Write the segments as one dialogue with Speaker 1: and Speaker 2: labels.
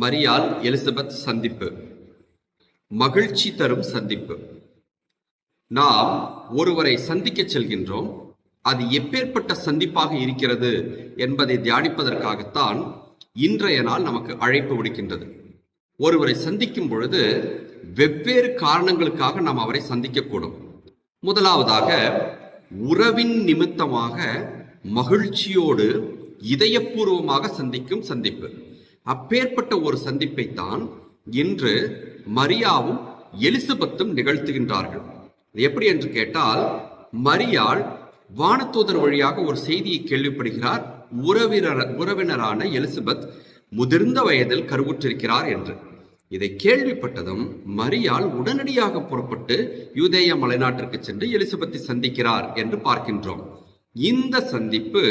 Speaker 1: மரியால் Elizabeth சந்திப்பு. மகிழ்ச்சி தரும் சந்திப்பு. நாம் ஒருவரை சந்திக்க செல்கின்றோம். அது எப்பேற்பட்ட சந்திப்பாக இருக்கிறது என்பதை தியானிப்பதற்காகத்தான் இன்றைய நாள் நமக்கு அழைப்பு விடுக்கின்றது. ஒருவரை சந்திக்கும் பொழுது வெவ்வேறு காரணங்களுக்காக நாம் அவரை சந்திக்கக்கூடும். முதலாவதாக உறவின் நிமித்தமாக மகிழ்ச்சியோடு இதயபூர்வமாக சந்திக்கும் சந்திப்பு. அப்பேற்பட்ட ஒரு சந்திப்பைத்தான் இன்று மரியாவும் எலிசபெத்தும் நிகழ்த்துகின்றார்கள். எப்படி என்று கேட்டால் மரியாள் வானத்தூதர் வழியாக ஒரு செய்தியை கேள்விப்படுகிறார். உறவினர் உறவினரான எலிசபெத் முதிர்ந்த வயதில் கருவுற்றிருக்கிறார் என்று. இதை கேள்விப்பட்டதும் மரியால் உடனடியாக புறப்பட்டு யூதேய மலைநாட்டிற்கு சென்று எலிசபெத்தை சந்திக்கிறார் என்று பார்க்கின்றோம். இந்த சந்திப்பு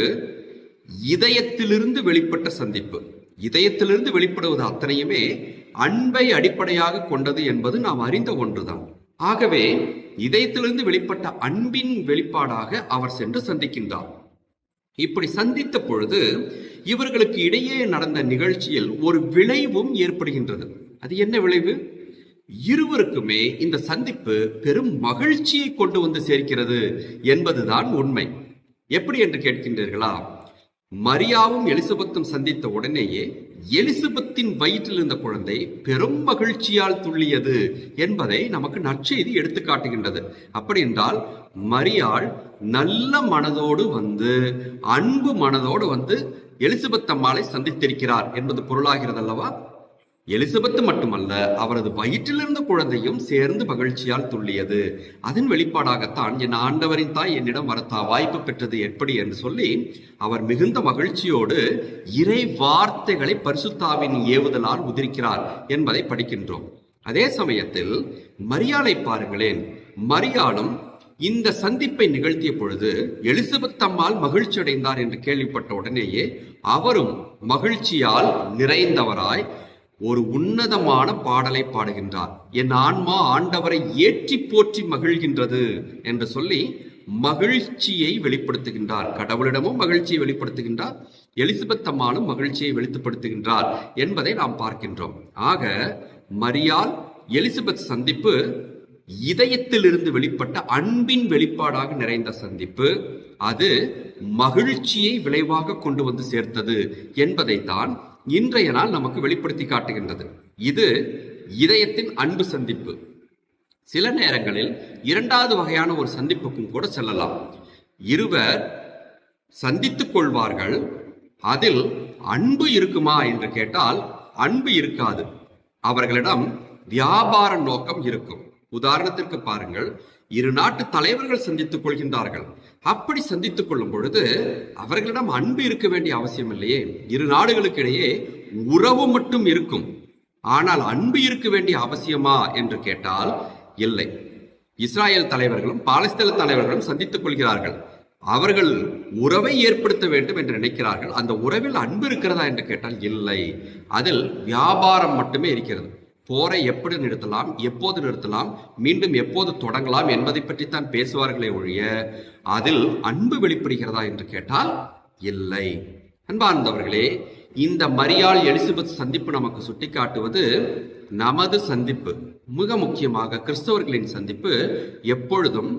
Speaker 1: இதயத்திலிருந்து வெளிப்பட்ட சந்திப்பு. இதயத்திலிருந்து வெளிப்படுவது அத்தனையுமே அன்பை அடிப்படையாக கொண்டது என்பது நாம் அறிந்த ஒன்றுதான். ஆகவே இதயத்திலிருந்து வெளிப்பட்ட அன்பின் வெளிப்பாடாக அவர் சென்று சந்திக்கின்றார். இப்படி சந்தித்த பொழுது இவர்களுக்கு இடையே நடந்த நிகழ்ச்சியில் ஒரு விளைவும் ஏற்படுகின்றது. அது என்ன விளைவு? இருவருக்குமே இந்த சந்திப்பு பெரும் மகிழ்ச்சியை கொண்டு வந்து சேர்க்கிறது என்பதுதான் உண்மை. எப்படி என்று கேட்கின்றீர்களா? மரியாவும் எலிசபெத்தும் சந்தித்த உடனேயே எலிசபெத்தின் வயிற்றில் இருந்த குழந்தை பெரும் மகிழ்ச்சியால் துள்ளியது என்பதை நமக்கு நற்செய்தி எடுத்து காட்டுகின்றது. அப்படி என்றால் மரியாள் நல்ல மனதோடு வந்து அன்பு மனதோடு வந்து எலிசபெத் அம்மாளை சந்தித்திருக்கிறார் என்பது பொருளாகிறது அல்லவா எலிசபெத் மட்டுமல்ல அவரது வயிற்றிலிருந்த குழந்தையும் சேர்ந்து மகிழ்ச்சியால் துள்ளியது. அதன் வெளிப்பாடாகத்தான் என் ஆண்டவரின் தாய் என்னிடம் வரத்தா வாய்ப்பு பெற்றது எப்படி? என்று சொல்லி அவர் மிகுந்த மகிழ்ச்சியோடு இறை வார்த்தைகளை பரிசுத்தாவின் ஏவுதலால் உதிர்க்கிறார் என்பதை படிக்கின்றோம். அதே சமயத்தில் மரியாளை பாருங்களேன். மரியாளும் இந்த சந்திப்பை நிகழ்த்திய பொழுது எலிசபெத் அம்மாள் மகிழ்ச்சி அடைந்தார் என்று கேள்விப்பட்ட உடனேயே அவரும் மகிழ்ச்சியால் நிறைந்தவராய் ஒரு உன்னதமான பாடலை பாடுகின்றார். என் ஆன்மா ஆண்டவரை ஏற்றி போற்றி மகிழ்கின்றது என்று சொல்லி மகிழ்ச்சியை வெளிப்படுத்துகின்றார். கடவுளிடமும் மகிழ்ச்சியை வெளிப்படுத்துகின்றார். எலிசபெத் அம்மானும் மகிழ்ச்சியை வெளிப்படுத்துகின்றார் என்பதை நாம் பார்க்கின்றோம். ஆக மரியால் எலிசபெத் சந்திப்பு இதயத்திலிருந்து வெளிப்பட்ட அன்பின் வெளிப்பாடாக நிறைந்த சந்திப்பு. அது மகிழ்ச்சியை விளைவாக கொண்டு வந்து சேர்த்தது என்பதைத்தான் இன்றைய நாள் நமக்கு வெளிப்படுத்தி காட்டுகின்றது. இது இதயத்தின் அன்பு சந்திப்பு. சில நேரங்களில் இரண்டாவது வகையான ஒரு சந்திப்புக்கும் கூட செல்லலாம். இருவர் சந்தித்துக் கொள்வார்கள். அதில் அன்பு இருக்குமா என்று கேட்டால் அன்பு இருக்காது. அவர்களிடம் வியாபார நோக்கம் இருக்கும். உதாரணத்திற்கு பாருங்கள். இரு நாட்டு தலைவர்கள் சந்தித்துக் கொள்கின்றார்கள். அப்படி சந்தித்துக் கொள்ளும் பொழுது அவர்களிடம் அன்பு இருக்க வேண்டிய அவசியம் இல்லையே. இரு நாடுகளுக்கு இடையே உறவு மட்டும் இருக்கும். ஆனால் அன்பு இருக்க வேண்டிய அவசியமா என்று கேட்டால் இல்லை. இஸ்ராயல் தலைவர்களும் பாலஸ்தீன தலைவர்களும் சந்தித்துக் கொள்கிறார்கள். அவர்கள் உறவை ஏற்படுத்த வேண்டும் என்று நினைக்கிறார்கள். அந்த உறவில் அன்பு இருக்கிறதா என்று கேட்டால் இல்லை. அதில் வியாபாரம் மட்டுமே இருக்கிறது. போரை எப்படி நிறுத்தலாம் எப்போது நிறுத்தலாம் மீண்டும் எப்போது தொடங்கலாம் என்பதை பற்றித்தான் பேசுவார்களே ஒழிய அதில் அன்பு வெளிப்படுகிறதா என்று கேட்டால் இல்லை. அன்பார்ந்தவர்களே இந்த மரியாள் எலிசபெத் சந்திப்பு நமக்கு சுட்டிக்காட்டுவது நமது சந்திப்பு மிக முக்கியமாக கிறிஸ்தவர்களின் சந்திப்பு எப்பொழுதும்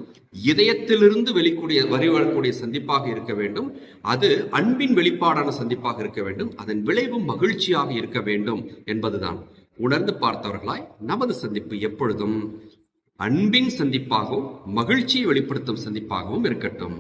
Speaker 1: இதயத்திலிருந்து வெளிக்கூடிய வரி வரக்கூடிய சந்திப்பாக இருக்க வேண்டும் அது அன்பின் வெளிப்பாடான சந்திப்பாக இருக்க வேண்டும் அதன் விளைவு மகிழ்ச்சியாக இருக்க வேண்டும் என்பதுதான். உணர்ந்து பார்த்தவர்களாய் நமது சந்திப்பு எப்பொழுதும் அன்பின் சந்திப்பாகவும் மகிழ்ச்சியை வெளிப்படுத்தும் சந்திப்பாகவும் இருக்கட்டும்.